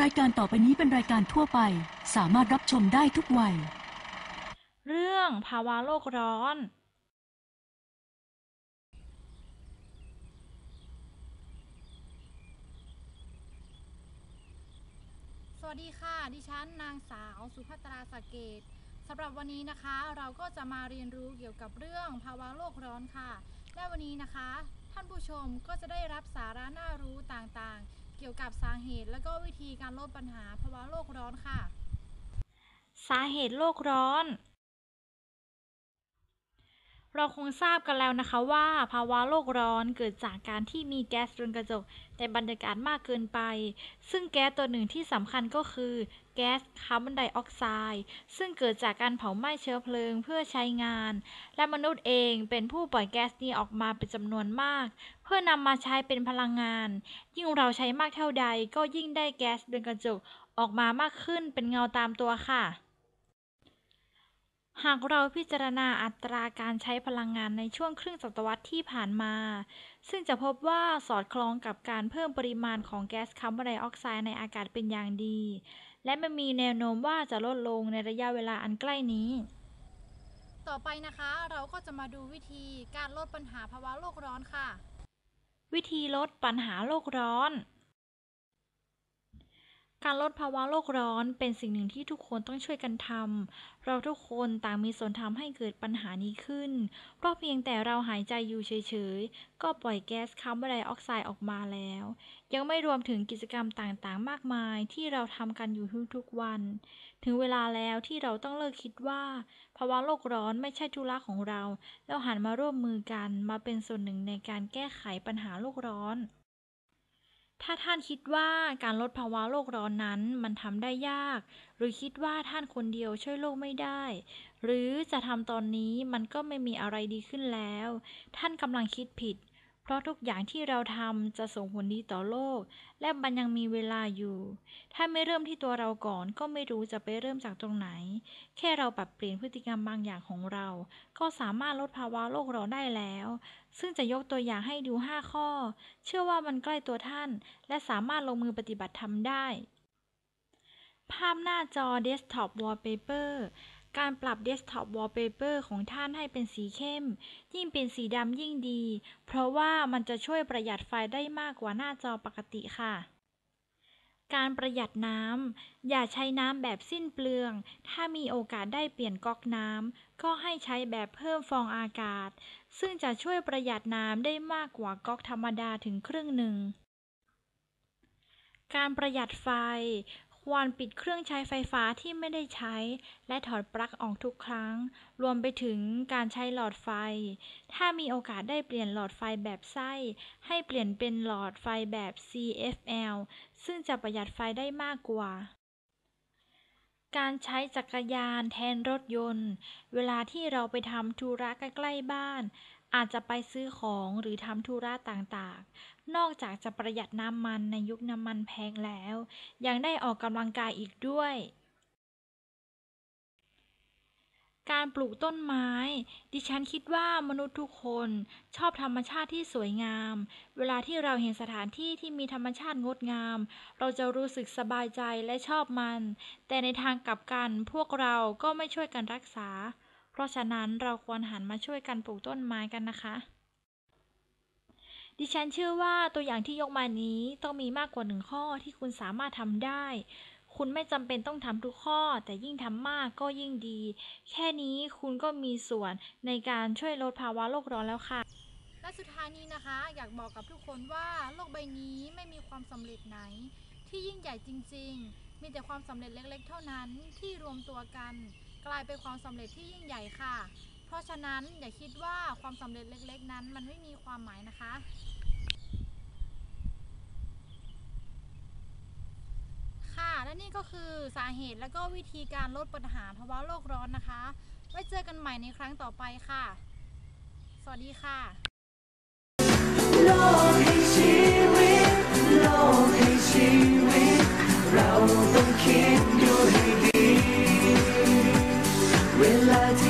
รายการต่อไปนี้เป็นรายการทั่วไป สามารถรับชมได้ทุกวัย เรื่องภาวะโลกร้อน สวัสดีค่ะ ดิฉันนางสาวสุภัตราสเกตสำหรับวันนี้นะคะ เราก็จะมาเรียนรู้เกี่ยวกับเรื่องภาวะโลกร้อนค่ะ และวันนี้นะคะ ท่านผู้ชมก็จะได้รับสาระน่ารู้ต่างๆ เกี่ยวกับสาเหตุ และก็วิธีการลดปัญหาภาวะโลกร้อนค่ะ สาเหตุโลกร้อน เราคงทราบกันแล้วนะคะว่า ภาวะโลกร้อนเกิดจากการที่มีแก๊สเรือนกระจกในบรรยากาศมากเกินไป ซึ่งแก๊สตัวหนึ่งที่สำคัญก็คือแก๊สคาร์บอนไดออกไซด์ซึ่งเกิดจากการเผาไหม้เชื้อเพลิงเพื่อใช้งาน และมนุษย์เองเป็นผู้ปล่อยแก๊สนี้ออกมาเป็นจำนวนมาก พื่อนำมาใช้เป็นพลังงาน ยิ่งเราใช้มากเท่าใดก็ยิ่งได้แก๊สเรือนกระจกออกมามากขึ้นเป็นเงาตามตัวค่ะ หากเราพิจารณาอัตราการใช้พลังงานในช่วงครึ่งศตวรรษที่ผ่านมา ซึ่งจะพบว่าสอดคล้องกับการเพิ่มปริมาณของแก๊สคาร์บอนไดออกไซด์ในอากาศเป็นอย่างดี และมันมีแนวโน้มว่าจะลดลงในระยะเวลาอันใกล้นี้ ต่อไปนะคะเราก็จะมาดูวิธีการลดปัญหาภาวะโลกร้อนค่ะ วิธีลดปัญหาโลกร้อน การลดภาวะโลกร้อนเป็นสิ่งหนึ่งที่ทุกคนต้องช่วยกันทำ เราทุกคนต่างมีส่วนทำให้เกิดปัญหานี้ขึ้น เพราะเพียงแต่เราหายใจอยู่เฉยๆ ก็ปล่อยแก๊สคาร์บอนไดออกไซด์ออกมาแล้ว ยังไม่รวมถึงกิจกรรมต่างๆ มากมายที่เราทำกันอยู่ทุกๆวัน ถึงเวลาแล้วที่เราต้องเลิกคิดว่า ภาวะโลกร้อนไม่ใช่ธุระของเรา แล้วหันมาร่วมมือกันมาเป็นส่วนหนึ่งในการแก้ไขปัญหาโลกร้อน ถ้าท่านคิดว่าการลดภาวะโลกร้อนนั้นมันทำได้ยาก หรือคิดว่าท่านคนเดียวช่วยโลกไม่ได้ หรือจะทำตอนนี้มันก็ไม่มีอะไรดีขึ้นแล้ว ท่านกำลังคิดผิด เพราะทุกอย่างที่เราทำจะส่งผลดีต่อโลก และมันยังมีเวลาอยู่ ถ้าไม่เริ่มที่ตัวเราก่อนก็ไม่รู้จะไปเริ่มจากตรงไหน แค่เราปรับเปลี่ยนพฤติกรรมบางอย่างของเรา ก็สามารถลดภาวะโลกร้อนได้แล้ว ซึ่งจะยกตัวอย่างให้ดู 5 ข้อ เชื่อว่ามันใกล้ตัวท่าน และสามารถลงมือปฏิบัติทำได้ ภาพหน้าจอ Desktop Wallpaper การปรับ Desktop Wallpaper ของท่านให้เป็นสีเข้ม ยิ่งเป็นสีดำยิ่งดี เพราะว่ามันจะช่วยประหยัดไฟได้มากกว่าหน้าจอปกติค่ะ การประหยัดน้ำ อย่าใช้น้ำแบบสิ้นเปลือง ถ้ามีโอกาสได้เปลี่ยนก๊อกน้ำ ก็ให้ใช้แบบเพิ่มฟองอากาศ ซึ่งจะช่วยประหยัดน้ำได้มากกว่าก๊อกธรรมดาถึงครึ่งหนึ่งการประหยัดไฟ ควรปิดเครื่องใช้ไฟฟ้าที่ไม่ได้ใช้ และถอดปลั๊กออกทุกครั้ง รวมไปถึงการใช้หลอดไฟ ถ้ามีโอกาสได้เปลี่ยนหลอดไฟแบบไส้ ให้เปลี่ยนเป็นหลอดไฟแบบ CFL ซึ่งจะประหยัดไฟได้มากกว่าการใช้จักรยานแทนรถยนต์ เวลาที่เราไปทำธุระใกล้ๆบ้าน อาจจะไปซื้อของหรือทำธุระต่างๆ นอกจากจะประหยัดน้ำมันในยุคน้ำมันแพงแล้ว ยังได้ออกกำลังกายอีกด้วย การปลูกต้นไม้ ดิฉันคิดว่ามนุษย์ทุกคนชอบธรรมชาติที่สวยงาม เวลาที่เราเห็นสถานที่ที่มีธรรมชาติงดงาม เราจะรู้สึกสบายใจและชอบมัน แต่ในทางกลับกันพวกเราก็ไม่ช่วยกันรักษา ราะฉะนั้นเราควรหันมาช่วยกันปลูกต้นไม้กันนะคะ ดิฉันเชื่อว่าตัวอย่างที่ยกมานี้ต้องมีมากกว่าหนึ่งข้อที่คุณสามารถทำได้ คุณไม่จำเป็นต้องทำทุกข้อ แต่ยิ่งทำมากก็ยิ่งดี แค่นี้คุณก็มีส่วนในการช่วยลดภาวะโลกร้อนแล้วค่ะและสุดท้ายนี้นะคะ อยากบอกกับทุกคนว่าโลกใบนี้ไม่มีความสำเร็จไหน ที่ยิ่งใหญ่จริง ๆ มีแต่ความสำเร็จเล็ก ๆ เท่านั้นที่รวมตัวกัน กลายเป็นความสำเร็จที่ยิ่งใหญ่ค่ะ เพราะฉะนั้นอย่าคิดว่าความสำเร็จเล็ก ๆ นั้น มันไม่มีความหมายนะคะ ค่ะและนี่ก็คือสาเหตุและก็วิธีการลดปัญหาภาวะโลกร้อนนะคะ ไว้เจอกันใหม่ในครั้งต่อไปค่ะ สวัสดีค่ะ เ